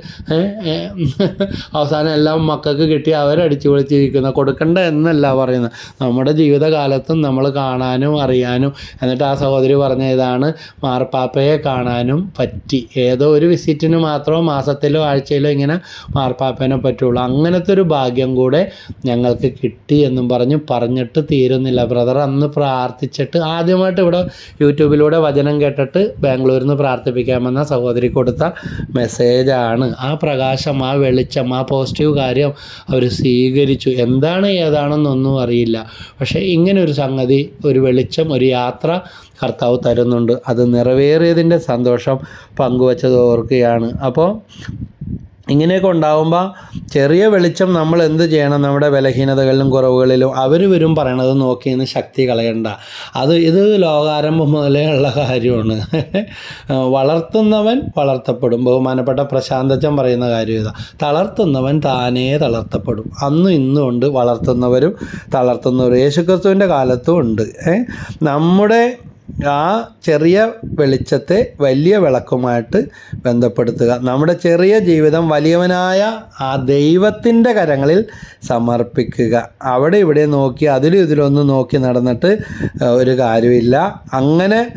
അവസാനം എല്ലാം മക്കൾക്ക് കിട്ടി അവരടിച്ചു പൊളിച്ചിരിക്കുന്ന. കൊടുക്കണ്ട എന്നല്ല പറയുന്നത്. നമ്മുടെ ജീവിതകാലത്തും നമ്മൾ കാണാനും അറിയാനും എന്നിട്ട് ആ സഹോദരി പറഞ്ഞ ഇതാണ് മാർപ്പാപ്പയെ കാണാനും പറ്റി. ഏതോ ഒരു വിസിറ്റിന് മാത്രമോ മാസത്തിലോ ആഴ്ചയിലോ ഇങ്ങനെ മാർപ്പാപ്പേനെ പറ്റുള്ളൂ. അങ്ങനത്തെ ഒരു ഭാഗ്യം കൂടെ ഞങ്ങൾക്ക് കിട്ടി എന്നും പറഞ്ഞ് പറഞ്ഞിട്ട് തീരുന്നില്ല. ബ്രദർ അന്ന് പ്രാർത്ഥിച്ചിട്ട് ആദ്യമായിട്ട് ഇവിടെ യൂട്യൂബിലൂടെ വചനം കേട്ടിട്ട് ബാംഗ്ലൂരിൽ നിന്ന് പ്രാർത്ഥിപ്പിക്കാമെന്ന സഹോദരി കൊടുത്ത മെസ്സേജാണ് ആ പ്രകാശം ആ വെളിച്ചം ആ പോസിറ്റീവ് കാര്യം അവർ സ്വീകരിച്ചു. എന്താണ് ഏതാണെന്നൊന്നും അറിയില്ല. പക്ഷേ ഇങ്ങനെ ഒരു സംഗതി ഒരു വെളിച്ചം ഒരു യാത്ര കർത്താവ് തരുന്നുണ്ട്. അത് നിറവേറിയതിന്റെ സന്തോഷം പങ്കുവച്ചത് ഓർക്കുകയാണ്. അപ്പോൾ ഇങ്ങനെയൊക്കെ ഉണ്ടാകുമ്പോൾ ചെറിയ വെളിച്ചം നമ്മൾ എന്ത് ചെയ്യണം? നമ്മുടെ ബലഹീനതകളിലും കുറവുകളിലും അവർ വരും പറയണത് നോക്കി നിന്ന് ശക്തി കളയണ്ട. അത് ഇത് ലോകാരംഭം മുതലേ ഉള്ള കാര്യമാണ്. വളർത്തുന്നവൻ വളർത്തപ്പെടും. ബഹുമാനപ്പെട്ട പ്രശാന്തച്ചൻ പറയുന്ന കാര്യം ഇതാ. തളർത്തുന്നവൻ താനേ തളർത്തപ്പെടും. അന്നും ഇന്നും ഉണ്ട് വളർത്തുന്നവരും തളർത്തുന്നവരും. യേശുക്രിസ്തുവിന്റെ കാലത്തും ഉണ്ട്. നമ്മുടെ ആ ചെറിയ വെളിച്ചത്തെ വലിയ വിളക്കുമായിട്ട് ബന്ധപ്പെടുത്തുക. നമ്മുടെ ചെറിയ ജീവിതം വലിയവനായ ആ ദൈവത്തിന്റെ കരങ്ങളിൽ സമർപ്പിക്കുക. അവിടെ ഇവിടെ നോക്കി അതിലും ഇതിലൊന്നും നോക്കി നടന്നിട്ട് ഒരു കാര്യമില്ല. അങ്ങനെ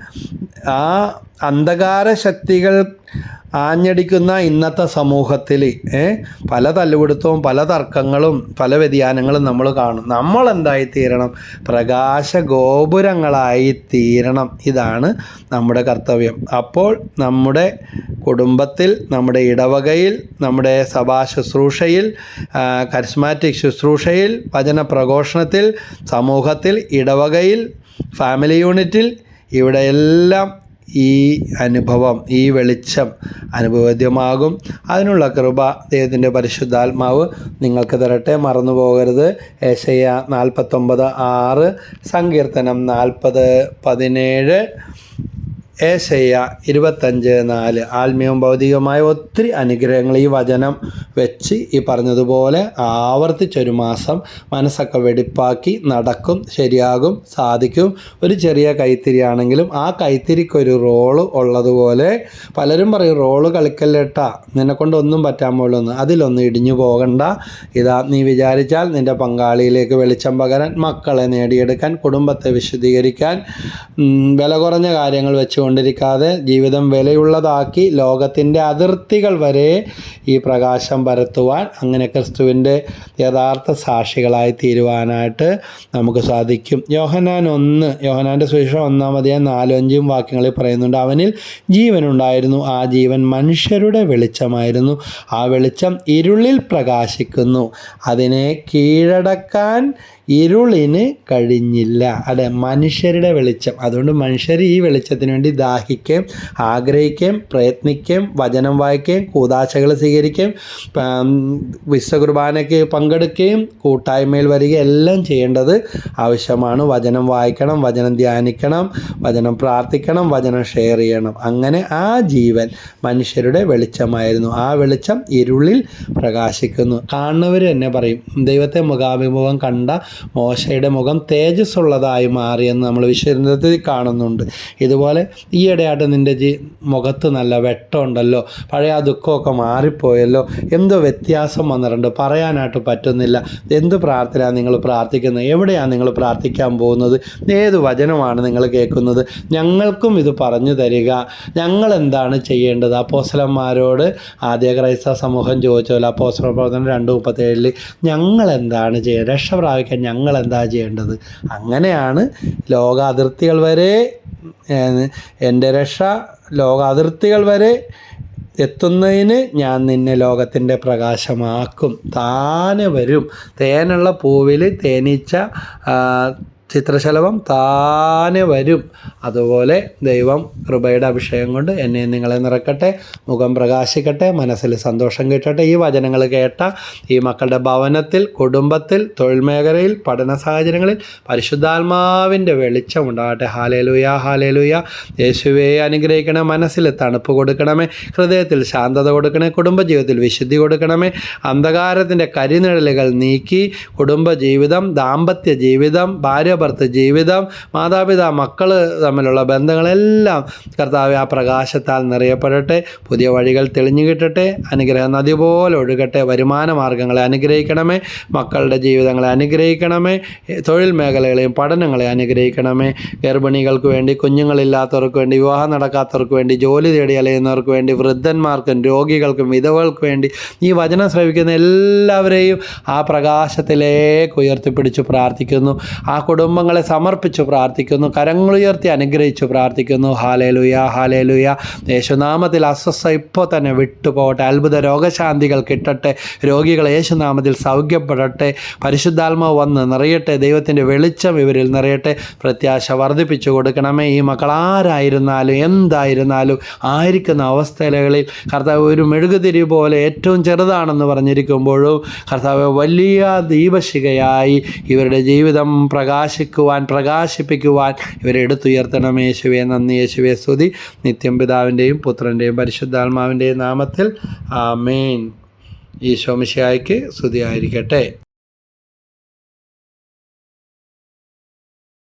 ആ അന്ധകാര ശക്തികൾ ആഞ്ഞടിക്കുന്ന ഇന്നത്തെ സമൂഹത്തിൽ പല തല്ലുപിടുത്തവും പല തർക്കങ്ങളും പല വ്യതിയാനങ്ങളും നമ്മൾ കാണും. നമ്മൾ എന്തായി തീരണം പ്രകാശ ഗോപുരങ്ങളായി തീരണം ഇതാണ് നമ്മുടെ കർത്തവ്യം. അപ്പോൾ നമ്മുടെ കുടുംബത്തിൽ നമ്മുടെ ഇടവകയിൽ നമ്മുടെ സഭാ ശുശ്രൂഷയിൽ കരിസ്മാറ്റിക് ശുശ്രൂഷയിൽ വചന പ്രഘോഷണത്തിൽ സമൂഹത്തിൽ ഇടവകയിൽ ഫാമിലി യൂണിറ്റിൽ ഇവിടെയെല്ലാം ഈ അനുഭവം ഈ വെളിച്ചം അനുഭവദ്യമാകും. അതിനുള്ള കൃപ ദൈവത്തിന്റെ പരിശുദ്ധാത്മാവ് നിങ്ങൾക്ക് തരട്ടെ. മറന്നു പോകരുത് ഏശയ്യ നാൽപ്പത്തൊമ്പത് ആറ്. സങ്കീർത്തനം നാൽപ്പത് പതിനേഴ്. ഏശയ്യ ഇരുപത്തഞ്ച് നാല് ആത്മീയവും ഭൗതികവുമായ ഒത്തിരി അനുഗ്രഹങ്ങൾ ഈ വചനം വെച്ച് ഈ പറഞ്ഞതുപോലെ ആവർത്തിച്ചൊരു മാസം മനസ്സൊക്കെ വെടിപ്പാക്കി നടക്കും ശരിയാകും സാധിക്കും. ഒരു ചെറിയ കൈത്തിരിയാണെങ്കിലും ആ കൈത്തിരിക്കൊരു റോൾ ഉള്ളതുപോലെ പലരും പറയും റോൾ കളിക്കല്ലേട്ടാ നിന്നെ കൊണ്ടൊന്നും പറ്റാൻ പോലൊന്നും അതിലൊന്നും ഇടിഞ്ഞു പോകണ്ട. ഇതാ നീ വിചാരിച്ചാൽ നിന്റെ പങ്കാളിയിലേക്ക് വെളിച്ചം പകരാൻ മക്കളെ നേടിയെടുക്കാൻ കുടുംബത്തെ വിശദീകരിക്കാൻ വില കുറഞ്ഞ കാര്യങ്ങൾ വെച്ചുകൊണ്ടിരിക്കാതെ ജീവിതം വിലയുള്ളതാക്കി ലോകത്തിന്റെ അതിർത്തികൾ വരെ ഈ പ്രകാശം പരത്തുവാൻ അങ്ങനെ ക്രിസ്തുവിന്റെ യഥാർത്ഥ സാക്ഷികളായി തീരുവാനായിട്ട് നമുക്ക് സാധിക്കും. യോഹനാൻ ഒന്ന് യോഹനാന്റെ സുവിശേഷം നാലും അഞ്ചും വാക്യങ്ങളിൽ പറയുന്നുണ്ട് അവനിൽ ജീവനുണ്ടായിരുന്നു ആ ജീവൻ മനുഷ്യരുടെ വെളിച്ചമായിരുന്നു. ആ വെളിച്ചം ഇരുളിൽ പ്രകാശിക്കുന്നു. അതിനെ കീഴടക്കാൻ ഇരുളിന് കഴിഞ്ഞില്ല. അല്ലെ? മനുഷ്യരുടെ വെളിച്ചം. അതുകൊണ്ട് മനുഷ്യർ ഈ വെളിച്ചത്തിന് വേണ്ടി ദാഹിക്കുകയും ആഗ്രഹിക്കുകയും പ്രയത്നിക്കുകയും വചനം വായിക്കുകയും കൂതാശകൾ സ്വീകരിക്കുകയും വിശ്വകുർബാനയ്ക്ക് വിശ്വ കുർബാനയ്ക്ക് പങ്കെടുക്കുകയും കൂട്ടായ്മയിൽ വരികയും എല്ലാം ചെയ്യേണ്ടത് ആവശ്യമാണ്. വചനം വായിക്കണം വചനം ധ്യാനിക്കണം വചനം പ്രാർത്ഥിക്കണം വചനം ഷെയർ ചെയ്യണം. അങ്ങനെ ആ ജീവൻ മനുഷ്യരുടെ വെളിച്ചമായിരുന്നു. ആ വെളിച്ചം ഇരുളിൽ പ്രകാശിക്കുന്നു. കാണുന്നവർ തന്നെ പറയും ദൈവത്തെ മുഖാഭിമുഖം കണ്ട മോശയുടെ മുഖം തേജസ്സുള്ളതായി മാറിയെന്ന് നമ്മൾ വിശ്വത്തിൽ കാണുന്നുണ്ട്. ഇതുപോലെ ഈയിടെയായിട്ട് നിന്റെ ജീ മുഖത്ത് നല്ല വെട്ടമുണ്ടല്ലോ. പഴയ ആ ദുഃഖമൊക്കെ മാറിപ്പോയല്ലോ. എന്തോ വ്യത്യാസം വന്നിട്ടുണ്ട്. പറയാനായിട്ട് പറ്റുന്നില്ല. എന്ത് പ്രാർത്ഥന നിങ്ങൾ പ്രാർത്ഥിക്കുന്നത്? എവിടെയാണ് നിങ്ങൾ പ്രാർത്ഥിക്കാൻ പോകുന്നത്? ഏത് വചനമാണ് നിങ്ങൾ കേൾക്കുന്നത്? ഞങ്ങൾക്കും ഇത് പറഞ്ഞു തരിക. ഞങ്ങൾ എന്താണ് ചെയ്യേണ്ടത്? അപ്പോസലന്മാരോട് ആദ്യ ക്രൈസ്തവ സമൂഹം ചോദിച്ചല്ലോ. അപ്പോസല പ്രവർത്തനം രണ്ട് മുപ്പത്തേഴിൽ ഞങ്ങൾ എന്താണ് ചെയ്യുക രക്ഷ പ്രാപിക്കാൻ ഞങ്ങൾ എന്താ ചെയ്യേണ്ടത്? അങ്ങനെയാണ് ലോകാതിർത്തികൾ വരെ എന്റെ രക്ഷ ലോകാതിർത്തികൾ വരെ എത്തുന്നതിന് ഞാൻ നിന്നെ ലോകത്തിന്റെ പ്രകാശമാക്കും. താനെ വരും. തേനുള്ള പൂവിൽ തേനീച്ച ചിത്രശലഭം താനെ വരും. അതുപോലെ ദൈവം കൃപയുടെ അഭിഷേകം കൊണ്ട് എന്നെ നിങ്ങളെ നിറക്കട്ടെ മുഖം പ്രകാശിക്കട്ടെ മനസ്സിൽ സന്തോഷം കിട്ടട്ടെ. ഈ വചനങ്ങൾ കേട്ട ഈ മക്കളുടെ ഭവനത്തിൽ കുടുംബത്തിൽ തൊഴിൽ മേഖലയിൽ പഠന സാഹചര്യങ്ങളിൽ പരിശുദ്ധാത്മാവിന്റെ വെളിച്ചം ഉണ്ടാകട്ടെ. Hallelujah hallelujah. യേശുവെ അനുഗ്രഹിക്കണേ മനസ്സിൽ തണുപ്പ് കൊടുക്കണമേ ഹൃദയത്തിൽ ശാന്തത കൊടുക്കണേ കുടുംബജീവിതത്തിൽ വിശുദ്ധി കൊടുക്കണമേ. അന്ധകാരത്തിന്റെ കരിനിഴലുകൾ നീക്കി കുടുംബജീവിതം ദാമ്പത്യ ജീവിതം ഭാര്യ ഭർത്ത ജീവിതം മാതാപിതാ മക്കൾ തമ്മിലുള്ള ബന്ധങ്ങളെല്ലാം കർത്താവ് ആ പ്രകാശത്താൽ നിറയപ്പെടട്ടെ പുതിയ വഴികൾ തെളിഞ്ഞു കിട്ടട്ടെ അനുഗ്രഹം നദി പോലെ ഒഴുകട്ടെ വരുമാന മാർഗങ്ങളെ അനുഗ്രഹിക്കണമേ മക്കളുടെ ജീവിതങ്ങളെ അനുഗ്രഹിക്കണമേ തൊഴിൽ മേഖലകളെയും പഠനങ്ങളെ അനുഗ്രഹിക്കണമേ ഗർഭിണികൾക്ക് വേണ്ടി കുഞ്ഞുങ്ങളില്ലാത്തവർക്ക് വേണ്ടി വിവാഹം നടക്കാത്തവർക്ക് വേണ്ടി ജോലി തേടി അലയുന്നവർക്ക് വേണ്ടി വൃദ്ധന്മാർക്കും രോഗികൾക്കും വിധവകൾക്ക് വേണ്ടി ഈ വചനം ശ്രവിക്കുന്ന എല്ലാവരെയും ആ പ്രകാശത്തിലേക്ക് ഉയർത്തിപ്പിടിച്ച് പ്രാർത്ഥിക്കുന്നു. ആ കുടുംബങ്ങളെ സമർപ്പിച്ചു പ്രാർത്ഥിക്കുന്നു. കരങ്ങളുയർത്തി അനുഗ്രഹിച്ചു പ്രാർത്ഥിക്കുന്നു. ഹാലേലുയ ഹാലേലുയ യേശുനാമത്തിൽ അസ്വസ്ഥ ഇപ്പോൾ തന്നെ വിട്ടുപോകട്ടെ. അത്ഭുത രോഗശാന്തികൾ കിട്ടട്ടെ. രോഗികൾ യേശുനാമത്തിൽ സൗഖ്യപ്പെടട്ടെ. പരിശുദ്ധാത്മാവ് വന്ന് നിറയട്ടെ. ദൈവത്തിന്റെ വെളിച്ചം ഇവരിൽ നിറയട്ടെ. പ്രത്യാശ വർദ്ധിപ്പിച്ചു കൊടുക്കണമേ. ഈ മക്കൾ ആരായിരുന്നാലും എന്തായിരുന്നാലും ആയിരിക്കുന്ന അവസ്ഥകളിൽ കർത്താവ് ഒരു മെഴുകുതിരി പോലെ ഏറ്റവും ചെറുതാണെന്ന് പറഞ്ഞിരിക്കുമ്പോഴും കർത്താവ് വലിയ ദീപശിഖയായി ഇവരുടെ ജീവിതം പ്രകാശിക്കുവാൻ പ്രകാശിപ്പിക്കുവാൻ ഇവരെ എടുത്തുയർത്തണം. യേശുവെ നന്ദി. യേശുവെ സ്തുതി. നിത്യം പിതാവിന്റെയും പുത്രന്റെയും പരിശുദ്ധാത്മാവിന്റെയും നാമത്തിൽ. ആ മെയിൻ മിശിഹായ്ക്ക് സ്തുതിയായിരിക്കട്ടെ.